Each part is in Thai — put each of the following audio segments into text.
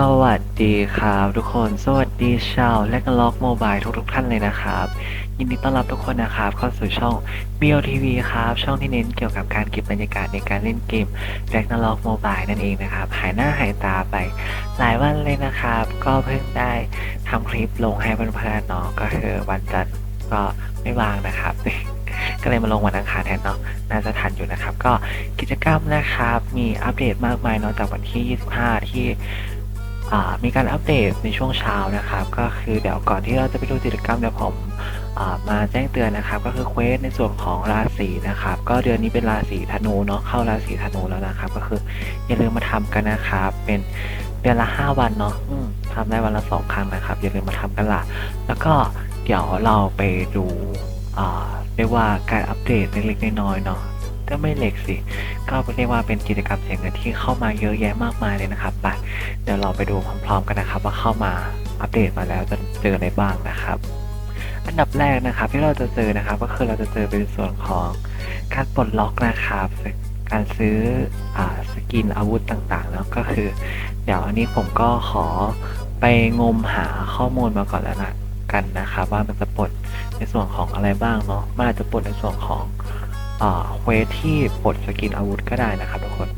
สวัสดีครับทุกคน สวัสดีชาวและก็ล็อกโมบายทุกๆท่านเลยนะครับ ยินดีต้อนรับทุกคนนะครับ เข้าสู่ช่อง BLTV ครับ ช่องที่เน้นเกี่ยวกับการเก็บบรรยากาศในการเล่นเกม r a g n a r o k Mobile นั่นเองนะครับ หายหน้าหายตาไป หลายวันเลยนะครับ ก็เพิ่งได้ทำคลิปลงให้เพื่อนๆเนาะก็คือวันจันทร์ก็ไม่ว่างนะครับก็เลยมาลงวันอังคารแทนเนาะ น่าจะทันอยู่นะครับ ก็กิจกรรมนะครับ มีอัปเดตมากมายเนาะจากวันที่ 25 ที่ มีการอัปเดตในช่วงเช้านะครับ ก็คือเดี๋ยวก่อนที่เราจะไปดูกิจกรรมเดี๋ยวผมมาแจ้งเตือนนะครับ ก็คือเควสในส่วนของราศีนะครับ ก็เดือนนี้เป็นราศีธนูเนาะเข้าราศีธนูแล้วนะครับ ก็คืออย่าลืมมาทำกันนะครับ เป็นเดือนละ 5 วันเนาะทำได้วันละสองครั้งนะครับ อย่าลืมมาทำกันละแล้วก็เดี๋ยวเราไปดูเรียกว่าการอัปเดตเล็กๆน้อยๆเนาะ ก็ไม่เล็กสิ ก็เรียกว่าเป็นกิจกรรมเสียเงินที่เข้ามาเยอะแยะมากมายเลยนะครับไปเดี๋ยวเราไปดูพร้อมๆกันนะครับ ว่าเข้ามาอัปเดตมาแล้วจะเจออะไรบ้างนะครับ อันดับแรกนะครับที่เราจะเจอนะครับ ก็คือเราจะเจอเป็นส่วนของการปลดล็อกนะครับการซื้ออสกินอาวุธต่างๆแล้วก็คือ เดี๋ยวอันนี้ผมก็ขอไปงมหาข้อมูลมาก่อนแล้วนะกันนะครับว่ามันจะปลดในส่วนของอะไรบ้างเนาะมันอาจจะปลดในส่วนของ เควสที่ปลดสกินอาวุธก็ได้นะครับทุกคน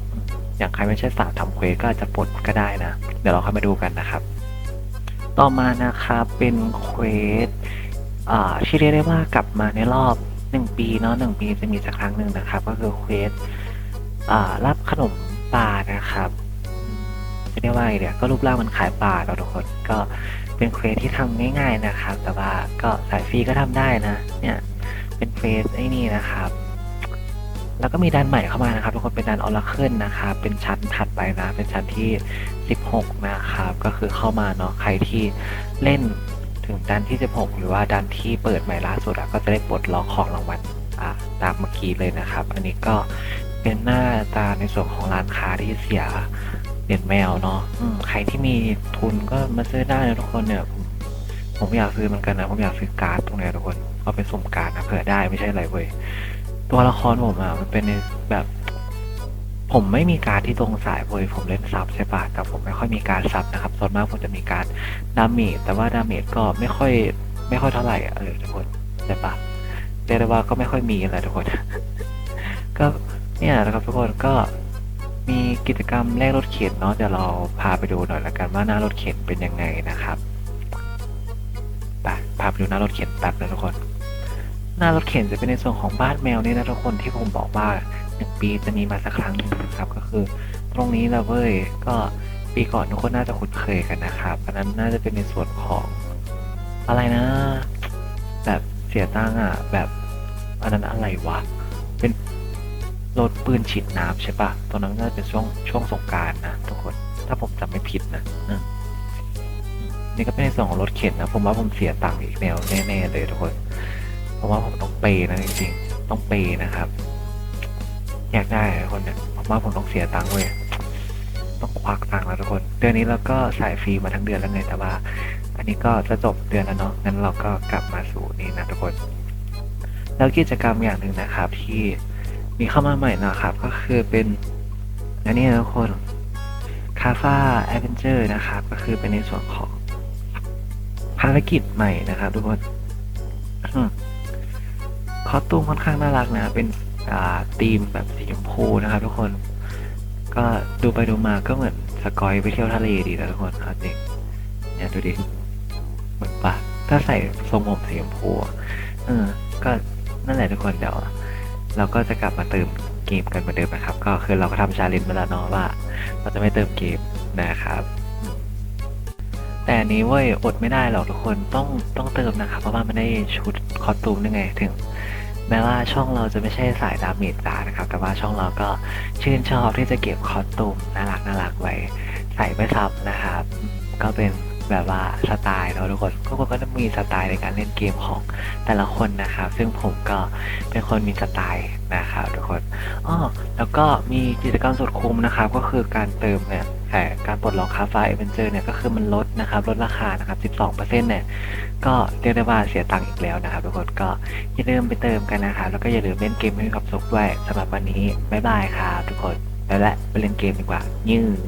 อย่างใครไม่ใช่สาวทำเควสก็จะปลดก็ได้นะ เดี๋ยวเราค่อยมาดูกันนะครับ ต่อมานะครับเป็นเควสอ่าที่เรียกได้ว่ากลับมาในรอบหนึ่งปีเนาะหนึ่งปีจะมีสักครั้งหนึ่งนะครับ ก็คือเควสรับขนมปลานะครับอืมจะเรียกว่าไงเดี๋ยวก็รูปร่างมันขายปลาเราทุกคนก็เป็นเควสที่ทำง่ายๆนะครับ แต่ว่าก็สายฟรีก็ทำได้นะ เนี่ยเป็นเควสไอ้นี่นะครับ แล้วก็มีดันใหม่เข้ามานะครับทุกคนเป็นดันออร์เคิลนะครับเป็นชั้นถัดไปนะเป็นชั้นที่ 16 นะครับ ก็คือเข้ามาเนาะใครที่เล่นถึงดันที่ 16 หรือว่าดันที่เปิดใหม่ล่าสุดอะก็จะได้ปลดล็อกของรางวัลอ่าตามเมื่อกี้เลยนะครับ อันนี้ก็เป็นหน้าตาในส่วนของร้านค้าที่เสียเหรียญแมวเนาะอืมใครที่มีทุนก็มาซื้อได้นะทุกคนเนี่ยผมผมอยากซื้อเหมือนกันนะผมอยากซื้อการ์ดตรงเนี้ยทุกคนเอาไปสุ่มการ์ดนะเผื่อได้ไม่ใช่อะไรเว้ย ตัวละครผมอะมันเป็นแบบ ผมไม่มีการที่ตรงสายเว้ยผมเล่นซับใช่ปะแต่ผมไม่ค่อยมีการซับนะครับ ส่วนมากผมจะมีการดาเมจแต่ว่าดาเมจก็ไม่ค่อย ไม่ค่อยเท่าไหร่อะเออทุกคนใช่ปะเรียกได้ว่าก็ไม่ค่อยมีอะไรทุกคน ก็เนี่ยนะครับทุกคนก็มีกิจกรรมแลกรถเข็นเนาะเดี๋ยวเราพาไปดูหน่อยละกันว่าหน้ารถเข็นเป็นยังไงนะครับไปพาไปดูหน้ารถเข็นแป๊บนะทุกคน หน้ารถเข็นจะเป็นในส่วนของบ้านแมวนี่นะทุกคนที่ผมบอกว่าหนึ่งปีจะมีมาสักครั้งนะครับก็คือ ตรงนี้ละเว้ยก็ปีก่อนทุกคนน่าจะคุ้นเคยกันนะครับอันนั้นน่าจะเป็นในส่วนของอะไรนะ แบบเสียตังค์อะ แบบอันนั้นอะไรวะเป็นรถปืนฉีดน้ำใช่ปะตอนนั้นน่าจะเป็นช่วงช่วงสงการนะทุกคนถ้าผมจำไม่ผิดนะนี่ก็เป็นในส่วนของรถเข็นนะผมว่าผมเสียตังค์อีกแนวแน่ๆเลยทุกคน เพราะว่าผมต้องเปย์นะจริงๆต้องเปย์นะครับ อยากได้คนเนี่ยผมว่าผมต้องเสียตังค์เว้ยต้องควักตังค์แล้วทุกคน เดือนนี้เราก็สายฟรีมาทั้งเดือนแล้วไงแต่ว่า อันนี้ก็จะจบเดือนแล้วเนาะงั้นเราก็กลับมาสู่นี่นะทุกคน แล้วกิจกรรมอย่างหนึ่งนะครับ ที่มีเข้ามาใหม่นะครับ ก็คือเป็นอันนี้นะทุกคนคาฟาแอดเวนเจอร์นะครับ ก็คือเป็นในส่วนของภารกิจใหม่นะครับ ทุกคน คอสตูมค่อนข้างน่ารักนะ เป็นธีมแบบสีชมพูนะครับทุกคน ก็ดูไปดูมาก็เหมือนสกอยไปเที่ยวทะเลดีนะทุกคนครับจริงเนี่ยดูดิเหมือนปะถ้าใส่ทรงผมสีชมพูเออ ก็นั่นแหละทุกคนเดี๋ยว เราก็จะกลับมาเติมเกมกันเหมือนเดิมนะครับ ก็คือเราก็ทำชาเลนจ์มาแล้วเนาะว่า เราจะไม่เติมเกมนะครับ แต่อันนี้เว้ยอดไม่ได้หรอกทุกคนต้องต้องเติมนะครับ เพราะว่ามันได้ชุดคอสตูมยังไง ถึง แม้ว่าช่องเราจะไม่ใช่สายดาเมจจ๋านะครับ แต่ว่าช่องเราก็ชื่นชอบที่จะเก็บคอสตูมน่ารักน่ารักไว้ใส่ไม่ซ้ำนะครับ ก็เป็นแบบว่าสไตล์เนาะทุกคนทุกคนก็จะมีสไตล์ในการเล่นเกมของแต่ละคนนะครับ ซึ่งผมก็เป็นคนมีสไตล์นะครับทุกคนอ้อแล้วก็มีกิจกรรมสุดคุ้มนะครับ ก็คือการเติมเนี่ยการปลดล็อกคาฟ้าเอเวนเจอร์เนี่ยก็คือมันลดนะครับลดราคานะครับ 12%เนี่ยก็เรียกได้ว่าเสียตังค์อีกแล้วนะครับทุกคนก็อย่าลืมไปเติมกันนะครับแล้วก็อย่าลืมเล่นเกมให้มีความสุขด้วยสำหรับวันนี้บ๊ายบายครับทุกคนไปละไปเล่นเกมดีกว่ายืด